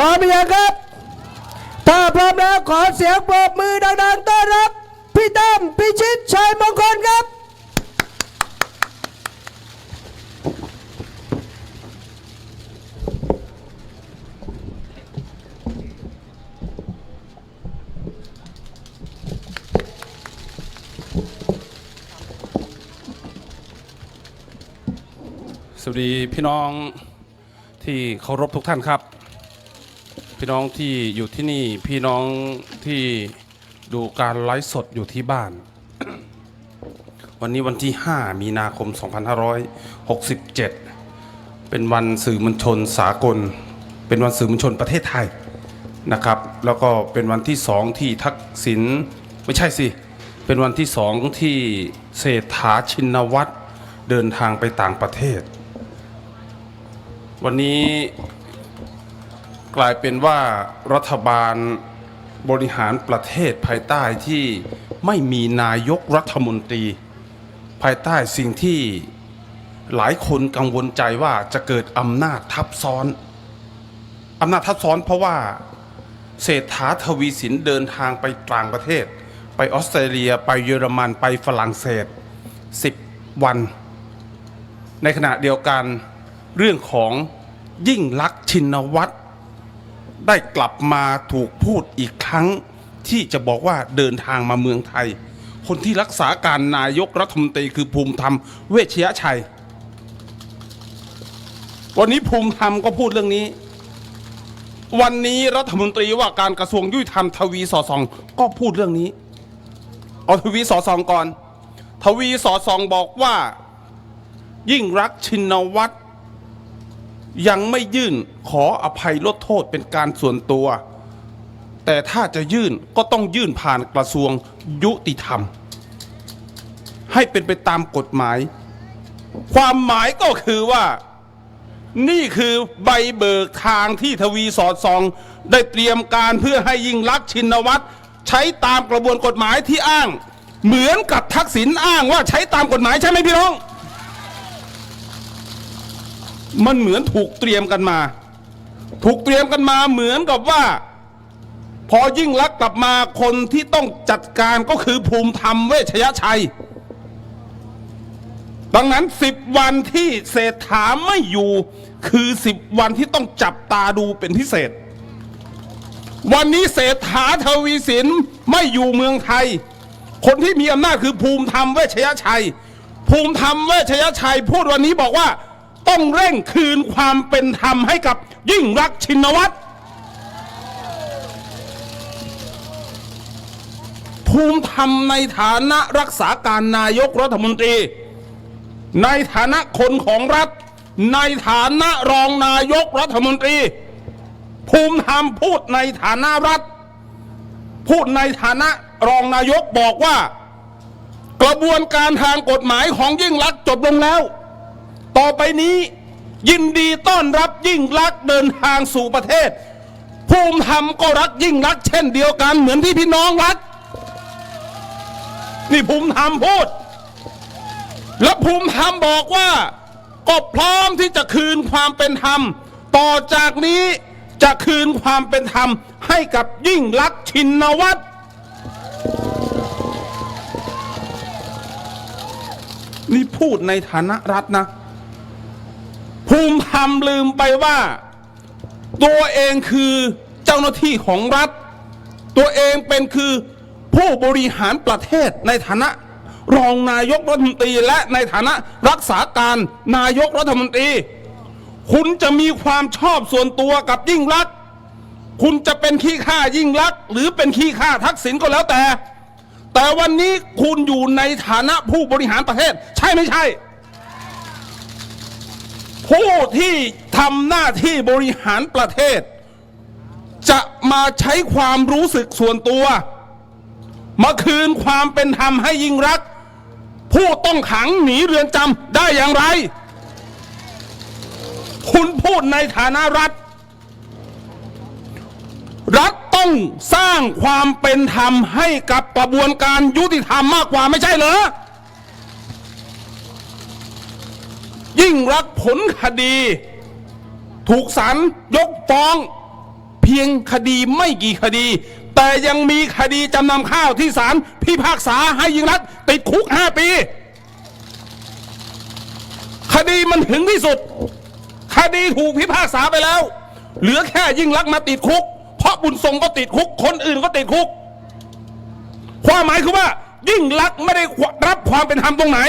ร้อมหรือยังครับ ถ้าพร้อมแล้วขอเสียงปรบมือดังๆต้อนรับ พี่ตั้มพิชิตชัยมงคลครับ สวัสดีพี่น้องที่เคารพทุกท่านครับ พี่น้องที่อยู่ที่นี่พี่น้องที่ดูการไลฟ์สดอยู่ที่บ้าน วันนี้วันที่ 5 มีนาคม 2567 เป็นวันสื่อมวลชนสากล เป็นวันสื่อมวลชนประเทศไทยนะครับ แล้วก็เป็นวันที่สองที่ทักษิณไม่ใช่สิ เป็นวันที่สองที่เศรษฐาชินวัตรเดินทางไปต่างประเทศ วันนี้ กลายเป็นว่ารัฐบาลบริหารประเทศภายใต้ที่ไม่มีนายกรัฐมนตรี ภายใต้สิ่งที่หลายคนกังวลใจว่าจะเกิดอำนาจทับซ้อนอำนาจทับซ้อนเพราะว่าเศรษฐาทวีสินเดินทางไปต่างประเทศ ไปออสเตรเลียไปเยอรมันไปฝรั่งเศส 10 วัน ในขณะเดียวกันเรื่องของยิ่งลักษณ์ชินวัตร ได้กลับมาถูกพูดอีกครั้ง ที่จะบอกว่าเดินทางมาเมืองไทย คนที่รักษาการนายกรัฐมนตรีคือภูมิธรรม เวชยชัย วันนี้ภูมิธรรมก็พูดเรื่องนี้ วันนี้รัฐมนตรีว่าการกระทรวงยุติธรรมทวีสอสองก็พูดเรื่องนี้ เอาทวีสอสองก่อน ทวีสอสองบอกว่า ยิ่งรักชินวัตร ยังไม่ยื่นขออภัยลดโทษเป็นการส่วนตัว แต่ถ้าจะยื่นก็ต้องยื่นผ่านกระทรวงยุติธรรม ให้เป็นไปตามกฎหมาย ความหมายก็คือว่า นี่คือใบเบิกทางที่ทวีสอดส่อง ได้เตรียมการเพื่อให้ยิ่งรักษณ์ชินวัตรใช้ตามกระบวนกฎหมายที่อ้าง เหมือนกับทักษิณอ้างว่าใช้ตามกฎหมายใช่ไหมพี่น้อง มันเหมือนถูกเตรียมกันมา ถูกเตรียมกันมาเหมือนกับว่า พอยิ่งรักษณ์กลับมาคนที่ต้องจัดการก็คือภูมิธรรมเวชยชัย ดังนั้นสิบวันที่เศรษฐาไม่อยู่คือสิบวันที่ต้องจับตาดูเป็นพิเศษ วันนี้เศรษฐาทวีสินไม่อยู่เมืองไทย คนที่มีอำนาจคือภูมิธรรมเวชยชัย ภูมิธรรมเวชยชัยพูดวันนี้บอกว่า ต้องเร่งคืนความเป็นธรรมให้กับยิ่งรักชินวัตรภูมิธรรมในฐานะรักษาการนายกรัฐมนตรี ในฐานะคนของรัฐ ในฐานะรองนายกรัฐมนตรี ภูมิธรรมพูดในฐานะรัฐ พูดในฐานะรองนายกบอกว่า กระบวนการทางกฎหมายของยิ่งลักจบลงแล้ว ต่อไปนี้ยินดีต้อนรับยิ่งลักษณ์เดินทางสู่ประเทศ ภูมิธรรมก็รักยิ่งลักษณ์เช่นเดียวกันเหมือนที่พี่น้องรัก นี่ภูมิธรรมพูด และภูมิธรรมบอกว่า ก็พร้อมที่จะคืนความเป็นธรรม ต่อจากนี้จะคืนความเป็นธรรมให้กับยิ่งลักษณ์ชินวัตรนี่พูดในฐานะรัฐนะ ภูมิธรรมลืมไปว่า ตัวเองคือเจ้าหน้าที่ของรัฐ ตัวเองเป็นคือผู้บริหารประเทศในฐานะ รองนายกรัฐมนตรีและในฐานะรักษาการนายกรัฐมนตรี คุณจะมีความชอบส่วนตัวกับยิ่งรักคุณจะเป็นขี้ข้ายิ่งรัก หรือเป็นขี้ข้าทักษิณก็แล้วแต่ แต่วันนี้คุณอยู่ในฐานะผู้บริหารประเทศ ใช่ไม่ใช่ ผู้ที่ทำหน้าที่บริหารประเทศ จะมาใช้ความรู้สึกส่วนตัว มาคืนความเป็นธรรมให้ยิ่งรัก ผู้ต้องขังหนีเรือนจำได้อย่างไร คุณพูดในฐานะรัฐ รัฐต้องสร้างความเป็นธรรมให้กับกระบวนการยุติธรรมมากกว่าไม่ใช่เหรอ ยิ่งรักผลคดี ถูกศาลยกฟ้อง เพียงคดีไม่กี่คดี แต่ยังมีคดีจำนำข้าวที่ศาลพิพากษาให้ยิ่งรักติดคุก5ปี คดีมันถึงที่สุด คดีถูกพิพากษาไปแล้ว เหลือแค่ยิ่งรักมาติดคุก เพราะบุญทรงก็ติดคุก คนอื่นก็ติดคุก ความหมายคือว่า ยิ่งรักไม่ได้รับความเป็นธรรมตรงไหน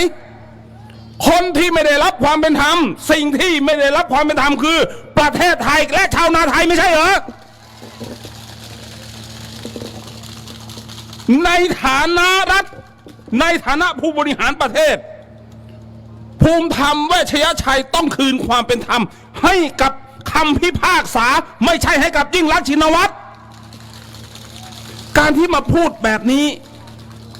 คนที่ไม่ได้รับความเป็นธรรม สิ่งที่ไม่ได้รับความเป็นธรรมคือ ประเทศไทยและชาวนาไทยไม่ใช่เหรอในฐานะรัฐ ในฐานะผู้บริหารประเทศ ภูมิธรรมเวชยชัยต้องคืนความเป็นธรรม ให้กับคำพิพากษาไม่ใช่ให้กับยิ่งรักชินวัตรการที่มาพูดแบบนี้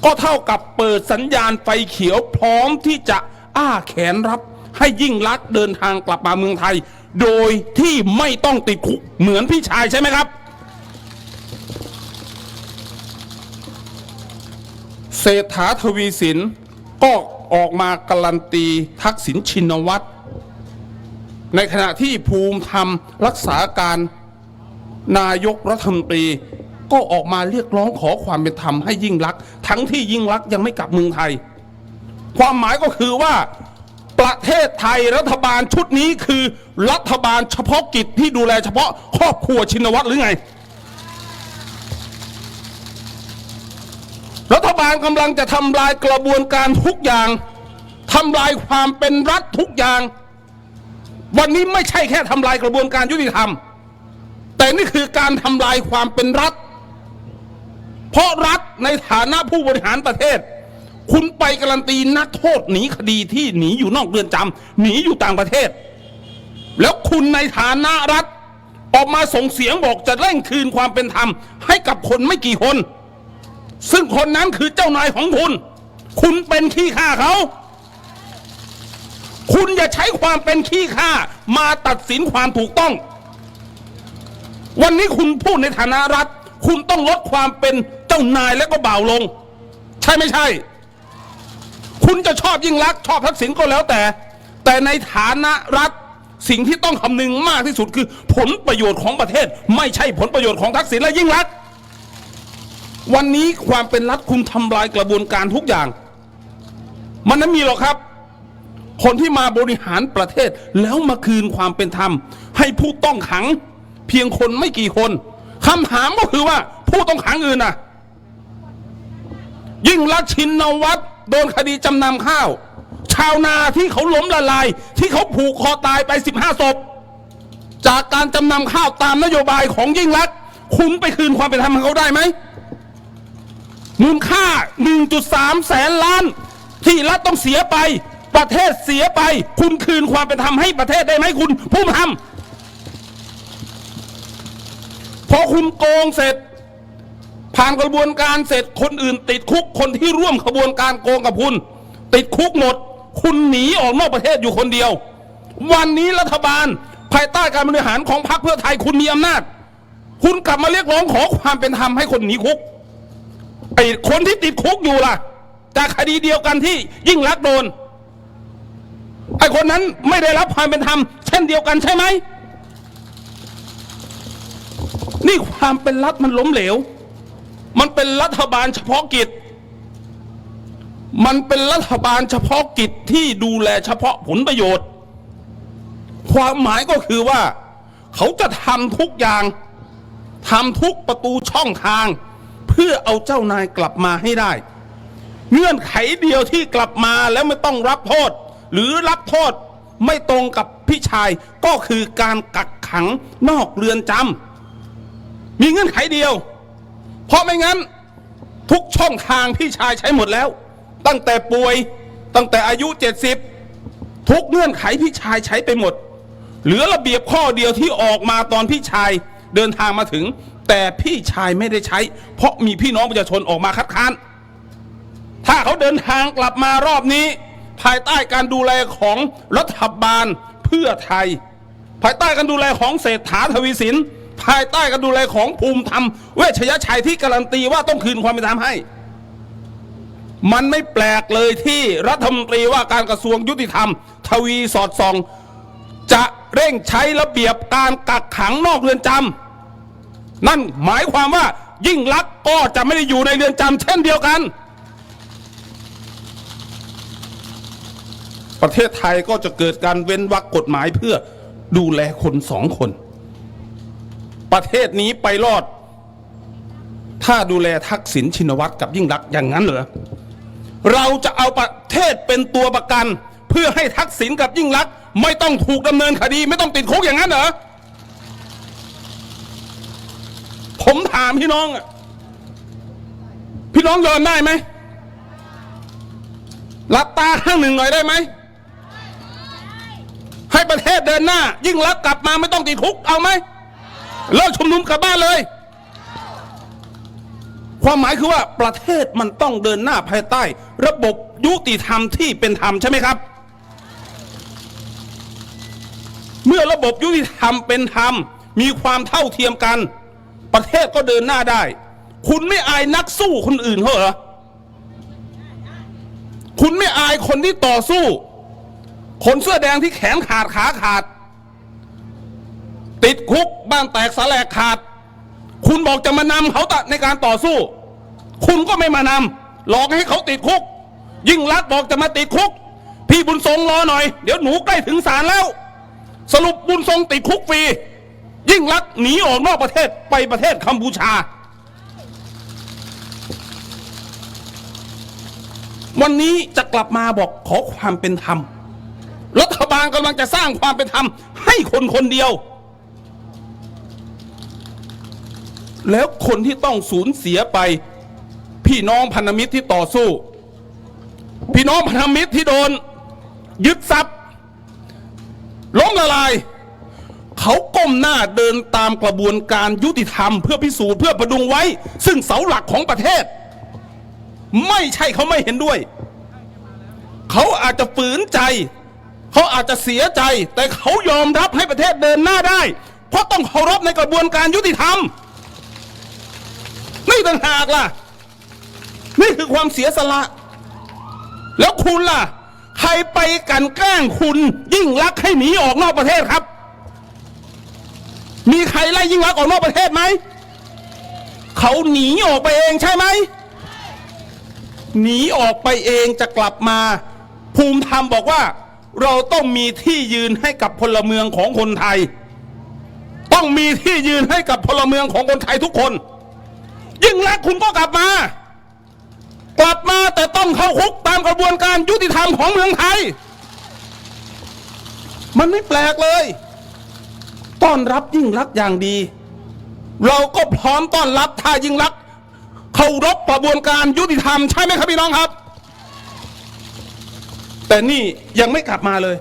ก็เท่ากับเปิดสัญญาณไฟเขียวพร้อมที่จะ อ้าแขนรับให้ยิ่งรักษณ์เดินทางกลับมาเมืองไทย โดยที่ไม่ต้องติดคุกเหมือนพี่ชายใช่ไหมครับ เศรษฐาทวีสินก็ออกมาการันตีทักษิณชินวัตร ในขณะที่ภูมิธรรมรักษาการนายกรัฐมนตรีก็ออกมาเรียกร้องขอความเป็นธรรมให้ยิ่งรัก ทั้งที่ยิ่งรักยังไม่กลับเมืองไทย ความหมายก็คือว่าประเทศไทยรัฐบาลชุดนี้คือรัฐบาลเฉพาะกิจที่ดูแลเฉพาะครอบครัวชินวัตรหรือไง รัฐบาลกำลังจะทำลายกระบวนการทุกอย่างทำลายความเป็นรัฐทุกอย่าง วันนี้ไม่ใช่แค่ทำลายกระบวนการยุติธรรม แต่นี่คือการทำลายความเป็นรัฐ เพราะรัฐในฐานะผู้บริหารประเทศ คุณไปการันตีนักโทษหนีคดีที่หนีอยู่นอกเรือนจำหนีอยู่ต่างประเทศ แล้วคุณในฐานะรัฐ ออกมาส่งเสียงบอกจะเร่งคืนความเป็นธรรม ให้กับคนไม่กี่คน ซึ่งคนนั้นคือเจ้านายของคุณ คุณเป็นขี้ข้าเขาคุณอย่าใช้ความเป็นขี้ข้ามาตัดสินความถูกต้อง วันนี้คุณพูดในฐานะรัฐ คุณต้องลดความเป็นเจ้านายแล้วก็เบาวลง ใช่ไม่ใช่ คุณจะชอบยิ่งรักชอบทักษิณก็แล้วแต่ แต่ในฐานะรัฐสิ่งที่ต้องคำนึงมากที่สุดคือ ผลประโยชน์ของประเทศ ไม่ใช่ผลประโยชน์ของทักษิณและยิ่งรักวันนี้ความเป็นรัฐคุณทำลายกระบวนการทุกอย่าง มันไม่มีหรอกครับ คนที่มาบริหารประเทศแล้วมาคืนความเป็นธรรม ให้ผู้ต้องขัง เพียงคนไม่กี่คนคำถามก็คือว่า ผู้ต้องขังอื่นน่ะ ยิ่งรักชินวัตร โดนคดีจำนำข้าว ชาวนาที่เขาล้มละลาย ที่เขาผูกคอตายไป 15ศพจากการจำนำข้าวตามนโยบายของยิ่งรักคุณไปคืนความเป็นธรรมให้เขาได้ไหมมูลค่า 1.3 แสนล้าน ที่รัฐต้องเสียไป ประเทศเสียไป คุณคืนความเป็นธรรมให้ประเทศได้ไหมคุณผู้ทำพอคุณโกงเสร็จ ผ่านกระบวนการเสร็จคนอื่น ติดคุกคนที่ร่วมขบวนการโกงกับคุณ ติดคุกหมด คุณหนีออกนอกประเทศอยู่คนเดียว วันนี้รัฐบาล ภายใต้การบริหารของพรรคเพื่อไทยคุณมีอำนาจ คุณกลับมาเรียกร้องขอความเป็นธรรมให้คนหนีคุกไอ้คนที่ติดคุกอยู่ล่ะจากคดีเดียวกันที่ยิ่งรักโดนไอ้คนนั้นไม่ได้รับความเป็นธรรมเช่นเดียวกันใช่ไหมนี่ความเป็นรัฐมันล้มเหลว มันเป็นรัฐบาลเฉพาะกิจ มันเป็นรัฐบาลเฉพาะกิจที่ดูแลเฉพาะผลประโยชน์ ความหมายก็คือว่า เขาจะทำทุกอย่างทำทุกประตูช่องทาง เพื่อเอาเจ้านายกลับมาให้ได้ เงื่อนไขเดียวที่กลับมาแล้วไม่ต้องรับโทษ หรือรับโทษไม่ตรงกับพี่ชายก็คือการกักขังนอกเรือนจำมีเงื่อนไขเดียว เพราะไม่งั้น ทุกช่องทางพี่ชายใช้หมดแล้ว ตั้งแต่ป่วย ตั้งแต่อายุ70ทุกเงื่อนไขพี่ชายใช้ไปหมด เหลือระเบียบข้อเดียวที่ออกมาตอนพี่ชายเดินทางมาถึง แต่พี่ชายไม่ได้ใช้ เพราะมีพี่น้องประชาชนออกมาคัดค้าน ถ้าเขาเดินทางกลับมารอบนี้ ภายใต้การดูแลของรัฐบาลเพื่อไทย ภายใต้การดูแลของเศรษฐาทวีสิน ภายใต้การดูแลของภูมิธรรม เวชยชัยที่การันตีว่าต้องคืนความเป็นธรรมให้ มันไม่แปลกเลยที่รัฐมนตรีว่าการกระทรวงยุติธรรม ทวีสอดส่อง จะเร่งใช้ระเบียบการกักขังนอกเรือนจนั่นหมายความว่ายิ่งลักษณ์ก็จะไม่ได้อยู่ในเรือนจำเช่นเดียวกัน ประเทศไทยก็จะเกิดการเว้นวรรคกฎหมายเพื่อดูแลคนสองคน ประเทศนี้ไปรอด ถ้าดูแลทักษิณชินวัตรกับยิ่งรักษณ์อย่างนั้นเหรอเราจะเอาประเทศเป็นตัวประกัน เพื่อให้ทักษิณกับยิ่งรักษณ์ไม่ต้องถูกดำเนินคดี ไม่ต้องติดคุกอย่างนั้นเหรอผมถามพี่น้องอะพี่น้องยอมได้ไหมหลับตาข้างหนึ่งหน่อยได้ไหมให้ประเทศเดินหน้า ยิ่งรักษณ์กลับมาไม่ต้องติดคุกเอาไหม เลิกชุมนุมกลับบ้านเลย ความหมายคือว่าประเทศมันต้องเดินหน้าภายใต้ ระบบยุติธรรมที่เป็นธรรมใช่ไหมครับ เมื่อระบบยุติธรรมเป็นธรรม มีความเท่าเทียมกัน ประเทศก็เดินหน้าได้ คุณไม่อายนักสู้คนอื่นเขาเหรอคุณไม่อายคนที่ต่อสู้ คนเสื้อแดงที่แขนขาดขาขาด ติดคุกบ้านแตกสาแหลกขาด คุณบอกจะมานำเขาตะในการต่อสู้ คุณก็ไม่มานำหลอกให้เขาติดคุก ยิ่งรักบอกจะมาติดคุก พี่บุญทรงรอหน่อย เดี๋ยวหนูใกล้ถึงศาลแล้ว สรุปบุญทรงติดคุกฟรียิ่งรักหนีออกนอกประเทศไปประเทศกัมพูชา วันนี้จะกลับมาบอกขอความเป็นธรรมรัฐบาลกำลังจะสร้างความเป็นธรรมให้คนคนเดียว แล้วคนที่ต้องสูญเสียไป พี่น้องพันธมิตรที่ต่อสู้ พี่น้องพันธมิตรที่โดน ยึดทรัพย์ล้มละลายเขาก้มหน้าเดินตามกระบวนการยุติธรรม เพื่อพิสูจน์เพื่อประดุงไว้ ซึ่งเสาหลักของประเทศ ไม่ใช่เขาไม่เห็นด้วย เขาอาจจะฝืนใจ เขาอาจจะเสียใจ แต่เขายอมรับให้ประเทศเดินหน้าได้ เพราะต้องเคารพในกระบวนการยุติธรรม ต่างหากล่ะ นี่คือความเสียสละ แล้วคุณล่ะ ใครไปกันแกล้งคุณยิ่งรักให้หนีออกนอกประเทศครับ มีใครไล่ยิ่งรักออกนอกประเทศไหม เขาหนีออกไปเองใช่ไหม หนีออกไปเองจะกลับมา ภูมิธรรมบอกว่า เราต้องมีที่ยืนให้กับพลเมืองของคนไทย ต้องมีที่ยืนให้กับพลเมืองของคนไทยทุกคน ยิ่งรักคุณก็กลับมา กลับมาแต่ต้องเข้าคุกตามกระบวนการยุติธรรมของเมืองไทย มันไม่แปลกเลย ต้อนรับยิ่งรักอย่างดี เราก็พร้อมต้อนรับถ้ายิ่งรักเคารพกระบวนการยุติธรรมใช่ไหมครับพี่น้องครับ แต่นี่ยังไม่กลับมาเลย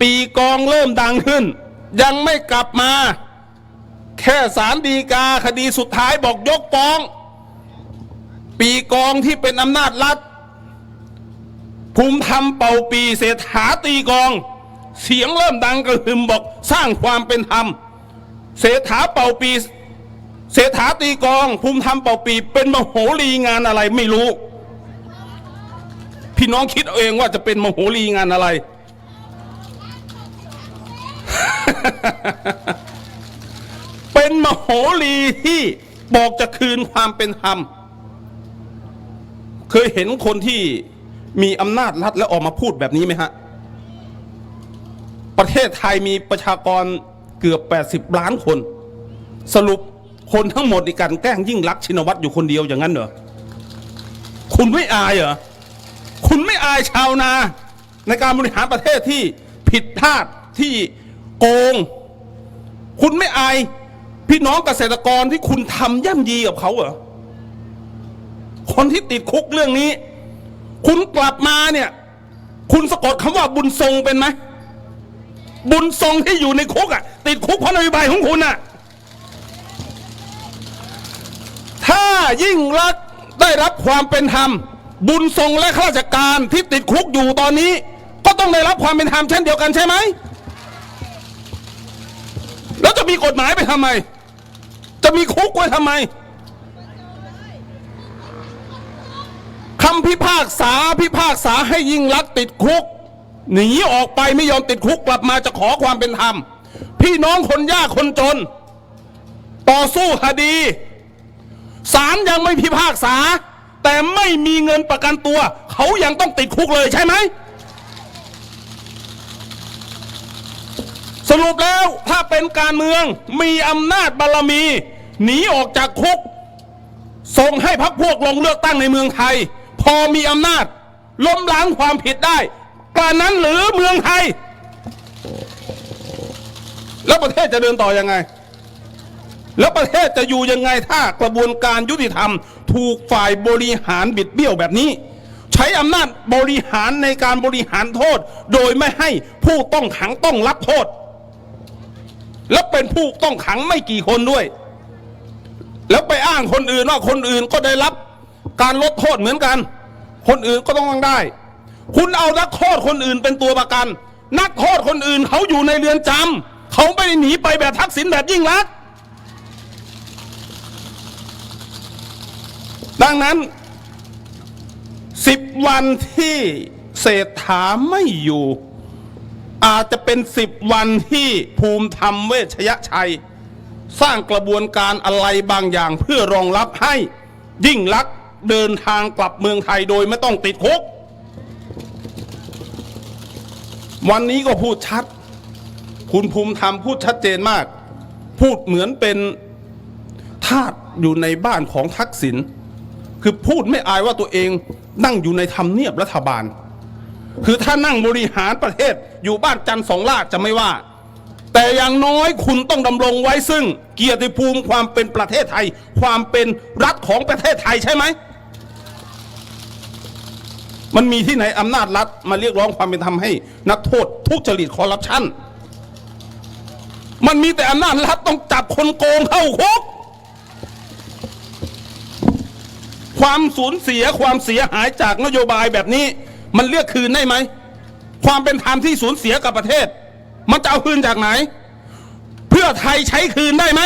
ปีกองเริ่มดังขึ้น ยังไม่กลับมา แค่สารดีกาคดีสุดท้ายบอกยกฟ้อง ปีกองที่เป็นอำนาจรัฐภูมิธรรมเป่าปีเศรษฐาตีกอง เสียงเริ่มดังกระหึ่มบอกสร้างความเป็นธรรมเศรษฐาเป่าปีเศรษฐาตีกอง ภูมิธรรมเป่าปีเป็นมโหรีงานอะไรไม่รู้ พี่น้องคิดเอาเองว่าจะเป็นมโหรีงานอะไร เป็นมโหรีที่บอกจะคืนความเป็นธรรม เคยเห็นคนที่มีอำนาจรัฐแล้วออกมาพูดแบบนี้ไหมฮะ ประเทศไทยมีประชากรเกือบ 80 ล้านคน สรุปคนทั้งหมดในการแกล้งยิ่งรักชินวัตรอยู่คนเดียวอย่างนั้นเหรอ คุณไม่อายเหรอ คุณไม่อายชาวนา ในการบริหารประเทศที่ผิดพลาดที่โกง คุณไม่อาย พี่น้องเกษตรกรที่คุณทำย่ำยีกับเขาเหรอคนที่ติดคุกเรื่องนี้ คุณกลับมาเนี่ย คุณสะกดคำว่าบุญทรงเป็นไหมบุญทรงที่อยู่ในคุกอะ ติดคุกเพราะนโยบายของคุณอะ ถ้ายิ่งรักได้รับความเป็นธรรม บุญทรงและข้าราชการที่ติดคุกอยู่ตอนนี้ ก็ต้องได้รับความเป็นธรรมเช่นเดียวกันใช่ไหมแล้วจะมีกฎหมายไปทำไม จะมีคุกไว้ทำไมคำพิพากษาพิพากษาให้ยิ่งรักติดคุก หนีออกไปไม่ยอมติดคุกกลับมาจะขอความเป็นธรรม พี่น้องคนยากคนจน ต่อสู้คดีศาลยังไม่พิพากษา แต่ไม่มีเงินประกันตัว เขายังต้องติดคุกเลยใช่ไหม สรุปแล้วถ้าเป็นการเมืองมีอำนาจบารมี หนีออกจากคุก ส่งให้พักพวกลงเลือกตั้งในเมืองไทย พอมีอำนาจ ล้มล้างความผิดได้กระนั้นหรือเมืองไทย แล้วประเทศจะเดินต่อยังไง แล้วประเทศจะอยู่ยังไงถ้ากระบวนการยุติธรรม ถูกฝ่ายบริหารบิดเบี้ยวแบบนี้ ใช้อำนาจบริหารในการบริหารโทษ โดยไม่ให้ผู้ต้องขังต้องรับโทษ และเป็นผู้ต้องขังไม่กี่คนด้วย แล้วไปอ้างคนอื่นว่าคนอื่นก็ได้รับ การลดโทษเหมือนกัน คนอื่นก็ต้องได้ คุณเอานักโทษคนอื่นเป็นตัวประกัน นักโทษคนอื่นเขาอยู่ในเรือนจำเขาไม่ได้หนีไปแบบทักษิณแบบยิ่งรักษณ์ดังนั้นสิบวันที่เศรษฐาไม่อยู่ อาจจะเป็นสิบวันที่ภูมิธรรมเวชยชัย สร้างกระบวนการอะไรบางอย่างเพื่อรองรับให้ยิ่งลักษณ์เดินทางกลับเมืองไทยโดยไม่ต้องติดคุก วันนี้ก็พูดชัด คุณภูมิธรรมพูดชัดเจนมาก พูดเหมือนเป็นทาสอยู่ในบ้านของทักษิณคือพูดไม่อายว่าตัวเองนั่งอยู่ในทำเนียบรัฐบาล คือถ้านั่งบริหารประเทศอยู่บ้านจันทร์สองลาดจะไม่ว่า แต่อย่างน้อยคุณต้องดำรงไว้ซึ่ง เกียรติภูมิความเป็นประเทศไทย ความเป็นรัฐของประเทศไทยใช่ไหม มันมีที่ไหนอำนาจรัฐมาเรียกร้องความเป็นธรรมให้ นักโทษทุจริตคอร์รัปชันมันมีแต่อำนาจรัฐต้องจับคนโกงเข้าคุกความสูญเสียความเสียหายจากนโยบายแบบนี้ มันเรียกคืนได้ไหม ความเป็นธรรมที่สูญเสียกับประเทศ มันจะเอาคืนจากไหน เพื่อไทยใช้คืนได้ไหม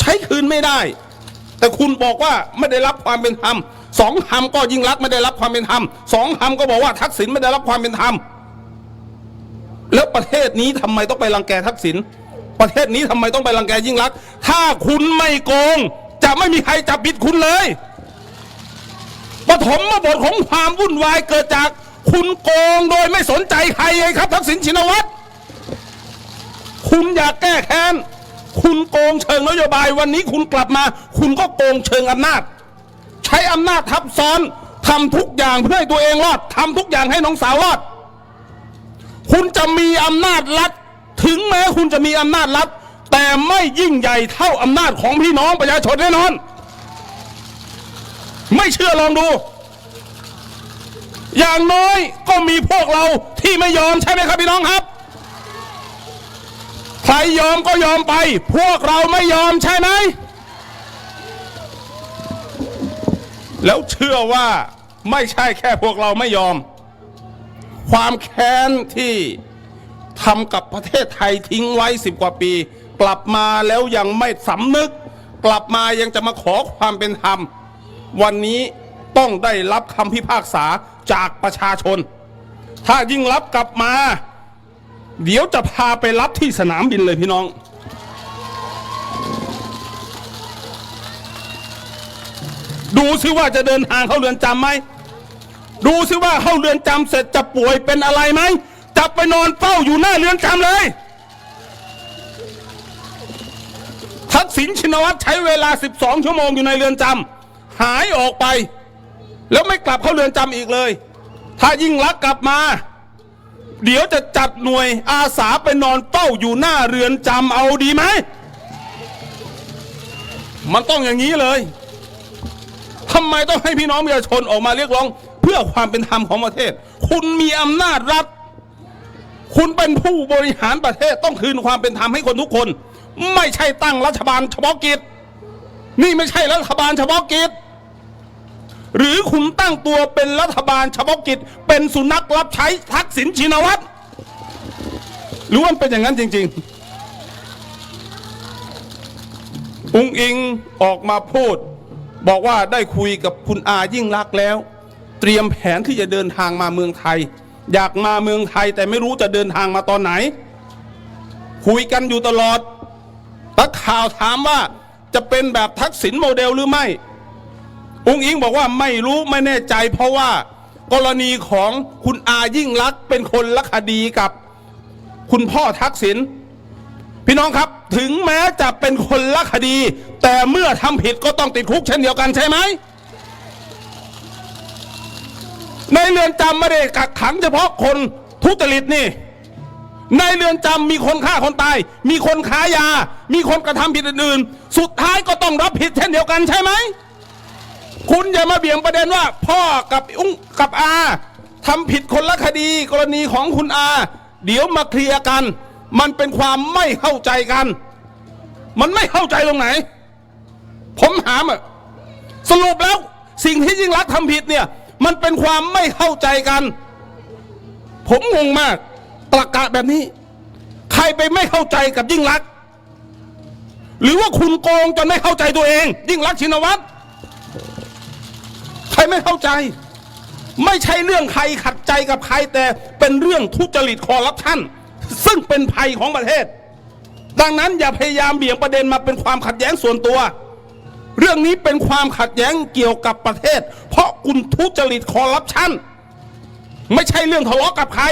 ใช้คืนไม่ได้ แต่คุณบอกว่าไม่ได้รับความเป็นธรรมสองคำก็ยิ่งรักไม่ได้รับความเป็นธรรมสองคำก็บอกว่าทักษิณไม่ได้รับความเป็นธรรมแล้วประเทศนี้ทำไมต้องไปรังแกทักษิณประเทศนี้ทำไมต้องไปรังแกยิ่งรัก ถ้าคุณไม่โกง จะไม่มีใครจับผิดคุณเลยปฐมบทของความวุ่นวายเกิดจาก คุณโกงโดยไม่สนใจใครไงครับทักษิณชินวัตรคุณอยากแก้แค้น คุณโกงเชิงนโยบายวันนี้คุณกลับมา คุณก็โกงเชิงอำนาจ ใช้อำนาจทับซ้อนทำทุกอย่างเพื่อให้ตัวเองรอดทำทุกอย่างให้น้องสาวรอด คุณจะมีอำนาจรัฐ ถึงแม้คุณจะมีอำนาจรัฐ แต่ไม่ยิ่งใหญ่เท่าอำนาจของพี่น้องประชาชนแน่นอน ไม่เชื่อลองดู อย่างน้อยก็มีพวกเราที่ไม่ยอมใช่ไหมครับพี่น้องครับ ใครยอมก็ยอมไป พวกเราไม่ยอมใช่ไหม แล้วเชื่อว่าไม่ใช่แค่พวกเราไม่ยอม ความแค้นที่ทำกับประเทศไทยทิ้งไว้สิบกว่าปี กลับมาแล้วยังไม่สำนึก กลับมายังจะมาขอความเป็นธรรม วันนี้ ต้องได้รับคำพิพากษาจากประชาชน ถ้ายิ่งรับกลับมา เดี๋ยวจะพาไปรับที่สนามบินเลยพี่น้อง ดูซิว่าจะเดินทางเข้าเรือนจำไหม ดูซิว่าเข้าเรือนจำเสร็จจะป่วยเป็นอะไรไหม จะไปนอนเฝ้าอยู่หน้าเรือนจำเลยทักษิณชินวัตรใช้เวลา 12 ชั่วโมงอยู่ในเรือนจำหายออกไป แล้วไม่กลับเข้าเรือนจำอีกเลย ถ้ายิ่งรักกลับมา เดี๋ยวจะจัดหน่วยอาสาไปนอนเฝ้าอยู่หน้าเรือนจำเอาดีไหม มันต้องอย่างนี้เลยทำไมต้องให้พี่น้องประชาชนออกมาเรียกร้อง เพื่อความเป็นธรรมของประเทศ คุณมีอำนาจรัฐ คุณเป็นผู้บริหารประเทศต้องคืนความเป็นธรรมให้คนทุกคน ไม่ใช่ตั้งรัฐบาลเฉพาะกิจ นี่ไม่ใช่รัฐบาลเฉพาะกิจ หรือคุณตั้งตัวเป็นรัฐบาลเฉพาะกิจ เป็นสุนัขรับใช้ทักษิณชินวัตรหรือว่าเป็นอย่างนั้นจริง ๆ อุงอิงออกมาพูด บอกว่าได้คุยกับคุณอายิ่งรักแล้ว เตรียมแผนที่จะเดินทางมาเมืองไทย อยากมาเมืองไทยแต่ไม่รู้จะเดินทางมาตอนไหน คุยกันอยู่ตลอดนักข่าวถามว่าจะเป็นแบบทักษิณโมเดลหรือไม่ อุ้งอิงบอกว่าไม่รู้ไม่แน่ใจ เพราะว่ากรณีของคุณอายิ่งลักเป็นคนละคดีกับคุณพ่อทักษิณพี่น้องครับถึงแม้จะเป็นคนละคดี แต่เมื่อทำผิดก็ต้องติดคุกเช่นเดียวกันใช่ไหมในเรือนจำไม่ได้กักขังเฉพาะคนทุจริตนี่ ในเรือนจำมีคนฆ่าคนตาย มีคนค้ายา มีคนกระทำผิดอื่นๆ สุดท้ายก็ต้องรับผิดเช่นเดียวกันใช่ไหม คุณอย่ามาเบี่ยงประเด็นว่า พ่อกับอุ้งกับอาทำผิดคนละคดีกรณีของคุณอา เดี๋ยวมาเคลียร์กัน มันเป็นความไม่เข้าใจกัน มันไม่เข้าใจตรงไหน ผมถามอะสรุปแล้วสิ่งที่ยิ่งรักษณ์ทำผิดเนี่ย มันเป็นความไม่เข้าใจกัน ผมงงมากตรกกะแบบนี้ ใครไปไม่เข้าใจกับยิ่งรักษณ์หรือว่าคุณโกงจนไม่เข้าใจตัวเอง ยิ่งรักษณ์ชินวัตร ใครไม่เข้าใจ ไม่ใช่เรื่องใครขัดใจกับใครแต่เป็นเรื่องทุจริตคอร์รัปชันซึ่งเป็นภัยของประเทศ ดังนั้นอย่าพยายามเบี่ยงประเด็นมาเป็นความขัดแย้งส่วนตัว เรื่องนี้เป็นความขัดแย้งเกี่ยวกับประเทศ เพราะคุณทุจริตคอร์รัปชันไม่ใช่เรื่องทะเลาะกับใคร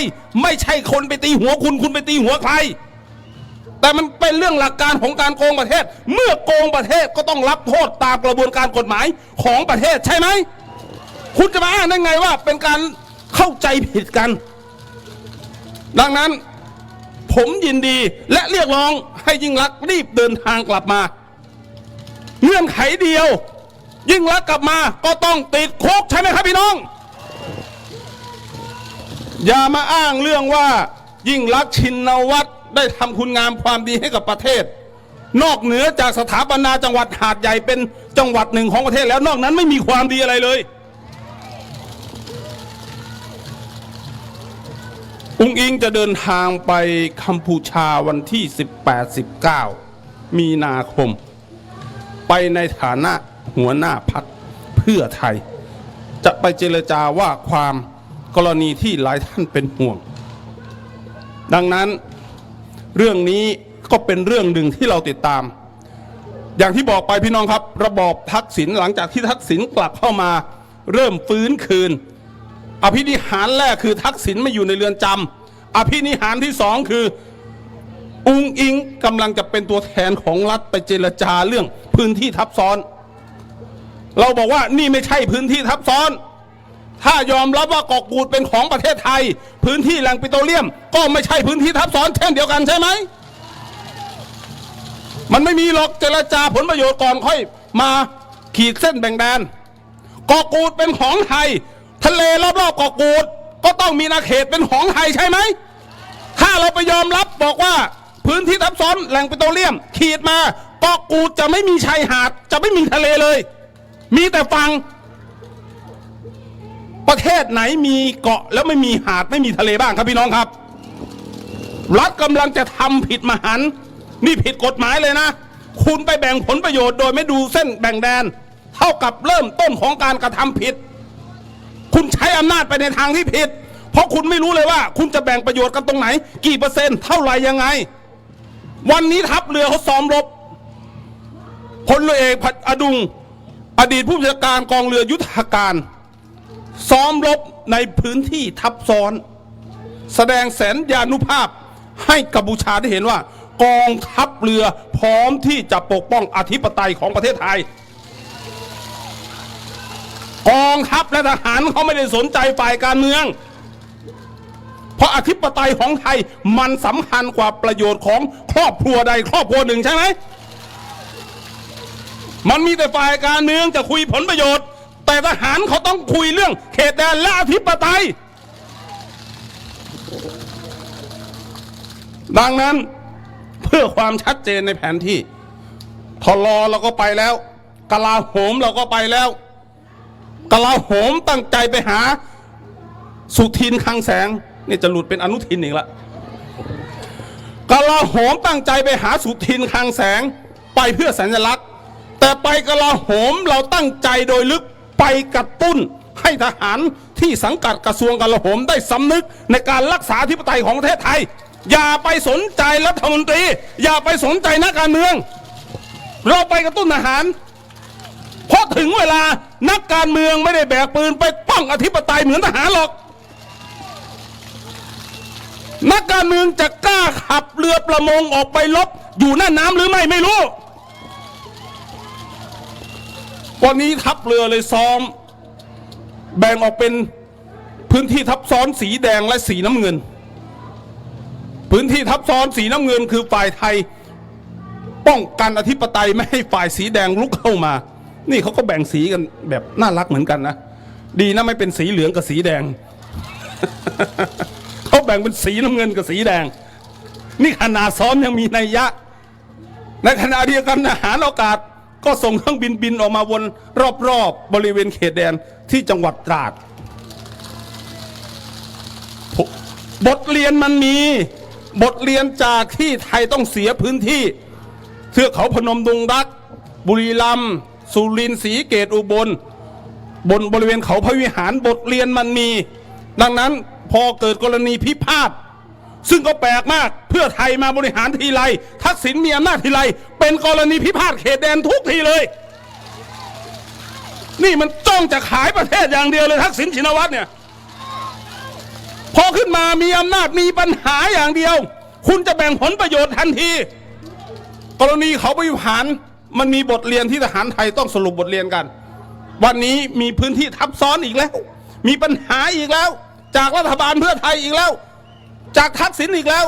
ไม่ใช่คนไปตีหัวคุณคุณไปตีหัวใคร แต่มันเป็นเรื่องหลักการของการโกงประเทศ เมื่อโกงประเทศก็ต้องรับโทษตามกระบวนการกฎหมายของประเทศใช่ไหม คุณจะมาอ้างได้ไงว่าเป็นการเข้าใจผิดกัน ดังนั้นผมยินดีและเรียกร้องให้ยิ่งรักรีบเดินทางกลับมา เงื่อนไขเดียว ยิ่งรักกลับมาก็ต้องติดคุกใช่ไหมครับพี่น้อง อย่ามาอ้างเรื่องว่า ยิ่งรักชินวัตรได้ทำคุณงามความดีให้กับประเทศ นอกเหนือจากสถาปนาจังหวัดหาดใหญ่เป็นจังหวัดหนึ่งของประเทศแล้วนอกนั้นไม่มีความดีอะไรเลย อุ้งอิงจะเดินทางไปกัมพูชาวันที่ 18-19 มีนาคม ไปในฐานะหัวหน้าพักเพื่อไทย จะไปเจรจาว่าความกรณีที่หลายท่านเป็นห่วง ดังนั้นเรื่องนี้ก็เป็นเรื่องหนึ่งที่เราติดตาม อย่างที่บอกไปพี่น้องครับ ระบอบทักษิณหลังจากที่ทักษิณกลับเข้ามา เริ่มฟื้นคืน อภินิหารแรกคือทักษิณไม่อยู่ในเรือนจำอภินิหารที่สองคืออุงอิงกำลังจะเป็นตัวแทนของรัฐไปเจรจาเรื่องพื้นที่ทับซ้อน เราบอกว่านี่ไม่ใช่พื้นที่ทับซ้อน ถ้ายอมรับว่าเกาะกูดเป็นของประเทศไทย พื้นที่แหล่งปิโตรเลียม ก็ไม่ใช่พื้นที่ทับซ้อนเช่นเดียวกันใช่ไหมมันไม่มีหรอกเจรจาผลประโยชน์ก่อนค่อย มาขีดเส้นแบ่งแดนเกาะกูดเป็นของไทย ทะเลรอบๆเกาะกูดก็ต้องมีนาเขตเป็นของไทยใช่ไหม ถ้าเราไปยอมรับบอกว่าพื้นที่ทับซ้อนแหล่งปิโตรเลียม ขีดมาเกาะกูดจะไม่มีชายหาด จะไม่มีทะเลเลย มีแต่ฝั่งประเทศไหนมีเกาะแล้วไม่มีหาดไม่มีทะเลบ้างครับพี่น้องครับ รัฐกำลังจะทำผิดมหันนี่ผิดกฎหมายเลยนะ คุณไปแบ่งผลประโยชน์โดยไม่ดูเส้นแบ่งแดน เท่ากับเริ่มต้นของการกระทำผิด คุณใช้อำนาจไปในทางที่ผิด เพราะคุณไม่รู้เลยว่า คุณจะแบ่งประโยชน์กันตรงไหน กี่เปอร์เซ็นต์เท่าไหร่ยังไง วันนี้ทัพเรือเขาซ้อมรบพลเรือเอกพัดอดุง อดีตผู้บัญชาการกองเรือยุทธการ ซ้อมรบในพื้นที่ทับซ้อน แสดงแสนยานุภาพให้กัมพูชาได้เห็นว่า กองทัพเรือพร้อมที่จะปกป้องอธิปไตยของประเทศไทย กองทัพและทหารเขาไม่ได้สนใจฝ่ายการเมือง เพราะอธิปไตยของไทยมันสำคัญกว่าประโยชน์ของครอบครัวใดครอบครัวหนึ่งใช่ไหมมันมีแต่ฝ่ายการเมืองจะคุยผลประโยชน์ แต่ทหารเขาต้องคุยเรื่อง เขตแดนและอธิปไตย ดังนั้นเพื่อความชัดเจนในแผนที่ทลอเราก็ไปแล้วกลาโหมเราก็ไปแล้ว กลาโหมตั้งใจไปหา สุทินคังแสงนี่จะหลุดเป็นอนุทินอีกละกลาโหมตั้งใจไปหาสุทินคังแสงไปเพื่อสัญลักษณ์ แต่ไปกลาโหมเราตั้งใจโดยลึกไปกระตุ้นให้ทหารที่สังกัดกระทรวงกลาโหมได้สำนึกในการรักษาธิปไตยของประเทศไทย อย่าไปสนใจรัฐมนตรี อย่าไปสนใจนักการเมือง เราไปกระตุ้นทหาร เพราะถึงเวลานักการเมืองไม่ได้แบกปืนไปป้องอธิปไตยเหมือนทหารหรอก นักการเมืองจะกล้าขับเรือประมงออกไปลบอยู่หน้าน้ำหรือไม่ไม่รู้ วันนี้ทัพเรือเลยซ้อม แบ่งออกเป็นพื้นที่ทับซ้อนสีแดงและสีน้ำเงิน พื้นที่ทับซ้อนสีน้ำเงินคือฝ่ายไทย ป้องกันอธิปไตยไม่ให้ฝ่ายสีแดงลุกเข้ามา นี่เขาก็แบ่งสีกันแบบน่ารักเหมือนกันนะ ดีนะไม่เป็นสีเหลืองกับสีแดง เขาแบ่งเป็นสีน้ำเงินกับสีแดง นี่ขนาดซ้อมยังมีนัยยะ ในขณะเดียวกันทหารอากาศก็ส่งเครื่องบินบินออกมาวนรอบๆบริเวณเขตแดนที่จังหวัดตราด บทเรียนมันมี บทเรียนจากที่ไทยต้องเสียพื้นที่ เทือกเขาพนมดงรัก บุรีรัมย์ สุรินทร์ศรีเกตอุบล บนบริเวณเขาพระวิหารบทเรียนมันมี ดังนั้นพอเกิดกรณีพิพาทซึ่งก็แปลกมากเพื่อไทยมาบริหารทีไรทักษิณมีอำนาจทีไรเป็นกรณีพิพาทเขตแดนทุกทีเลย นี่มันจ้องจะขายประเทศอย่างเดียวเลยทักษิณชินวัตรเนี่ยพอขึ้นมามีอำนาจมีปัญหาอย่างเดียว คุณจะแบ่งผลประโยชน์ทันที กรณีเขาไปวิหาร มันมีบทเรียนที่ทหารไทยต้องสรุปบทเรียนกัน วันนี้มีพื้นที่ทับซ้อนอีกแล้ว มีปัญหาอีกแล้ว จากรัฐบาลเพื่อไทยอีกแล้ว จากทักษิณอีกแล้ว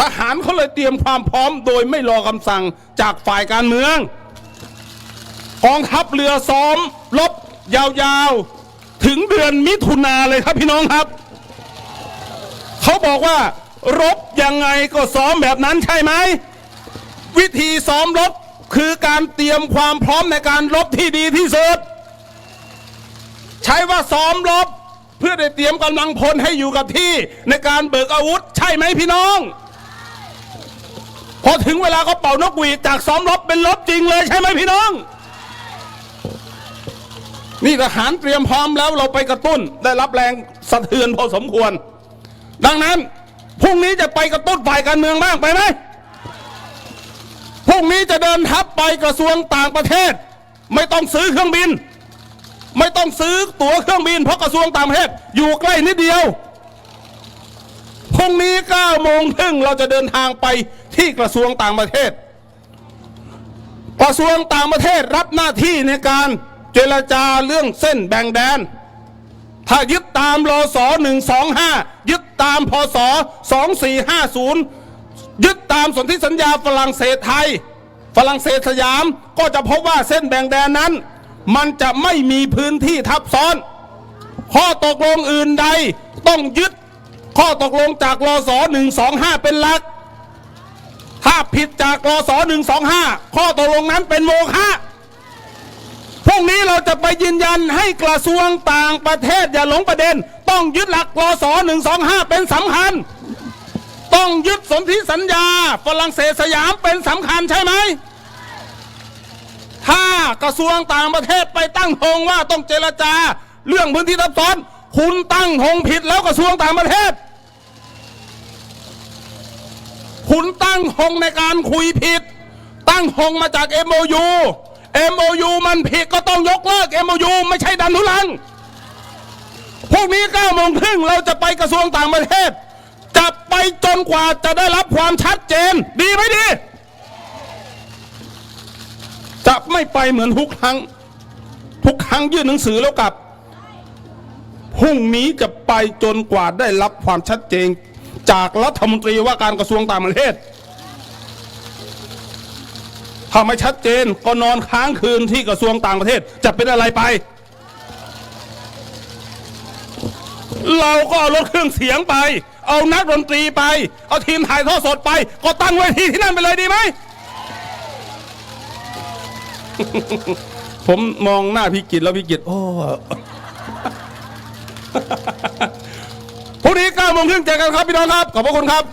ทหารเขาเลยเตรียมความพร้อมโดยไม่รอคำสั่งจากฝ่ายการเมืองกองทัพเรือซ้อมรบยาวๆ ถึงเดือนมิถุนาเลยครับพี่น้องครับ เขาบอกว่ารบยังไงก็ซ้อมแบบนั้นใช่ไหม วิธีซ้อมรบ คือการเตรียมความพร้อมในการรบที่ดีที่สุด ใช้ว่าซ้อมรบ เพื่อได้เตรียมกำลังพลให้อยู่กับที่ในการเบิกอาวุธ ใช่ไหมพี่น้อง พอถึงเวลาก็เป่านกหวีดจากซ้อมรบเป็นรบจริงเลยใช่ไหมพี่น้อง นี่ทหารเตรียมพร้อมแล้วเราไปกระตุ้นได้รับแรงสะเทือนพอสมควร ดังนั้นพรุ่งนี้จะไปกระตุ้นฝ่ายการเมืองบ้างไปไหม รุ่งนี้จะเดินทัพไปกระทรวงต่างประเทศ ไม่ต้องซื้อเครื่องบิน ไม่ต้องซื้อตั๋วเครื่องบิน เพราะกระทรวงต่างประเทศอยู่ใกล้นิดเดียวพรุ่งนี้9โมงครึ่งเราจะเดินทางไปที่กระทรวงต่างประเทศ กระทรวงต่างประเทศรับหน้าที่ในการเจรจาเรื่องเส้นแบ่งแดน ถ้ายึดตามรศ125 ยึดตามพศ2450 ยึดตามสนธิสัญญาฝรั่งเศสไทย ฝรั่งเศสสยามก็จะพบว่าเส้นแบ่งแดนนั้น มันจะไม่มีพื้นที่ทับซ้อน ข้อตกลงอื่นใดต้องยึดข้อตกลงจากรศ125 เป็นหลัก ถ้าผิดจากรศ125 ข้อตกลงนั้นเป็นโมฆะพรุ่งนี้เราจะไปยืนยันให้กระทรวงต่างประเทศอย่าหลงประเด็น ต้องยึดหลักรศ125 เป็นสำคัญ ต้องยึดสนธิสัญญาฝรั่งเศสสยามเป็นสำคัญใช่ไหม ถ้ากระทรวงต่างประเทศไปตั้งธงว่าต้องเจรจา เรื่องพื้นที่ทับซ้อน คุณตั้งธงผิดแล้วกระทรวงต่างประเทศ คุณตั้งธงในการคุยผิด ตั้งธงมาจาก MOU MOU มันผิดก็ต้องยกเลิก MOU ไม่ใช่ดันทุลังพรุ่งนี้9โมงครึ่งเราจะไปกระทรวงต่างประเทศ จะไปจนกว่าจะได้รับความชัดเจน ดีไหมดี จะไม่ไปเหมือนทุกครั้ง ทุกครั้งยื่นหนังสือแล้วกลับพรุ่งนี้จะไปจนกว่าได้รับความชัดเจน จากรัฐมนตรีว่าการกระทรวงต่างประเทศถ้าไม่ชัดเจนก็นอนค้างคืนที่กระทรวงต่างประเทศ จะเป็นอะไรไป เราก็เอารถเครื่องเสียงไป เอานักดนตรีไป เอาทีมถ่ายทอดสดไป ก็ตั้งเวทีที่นั่นไปเลยดีไหม ผมมองหน้าพี่กิตแล้วพี่กิตโอ้พรุ่งนี้เก้าโมงครึ่งเจอกันครับพี่น้องครับ ขอบพระคุณครับ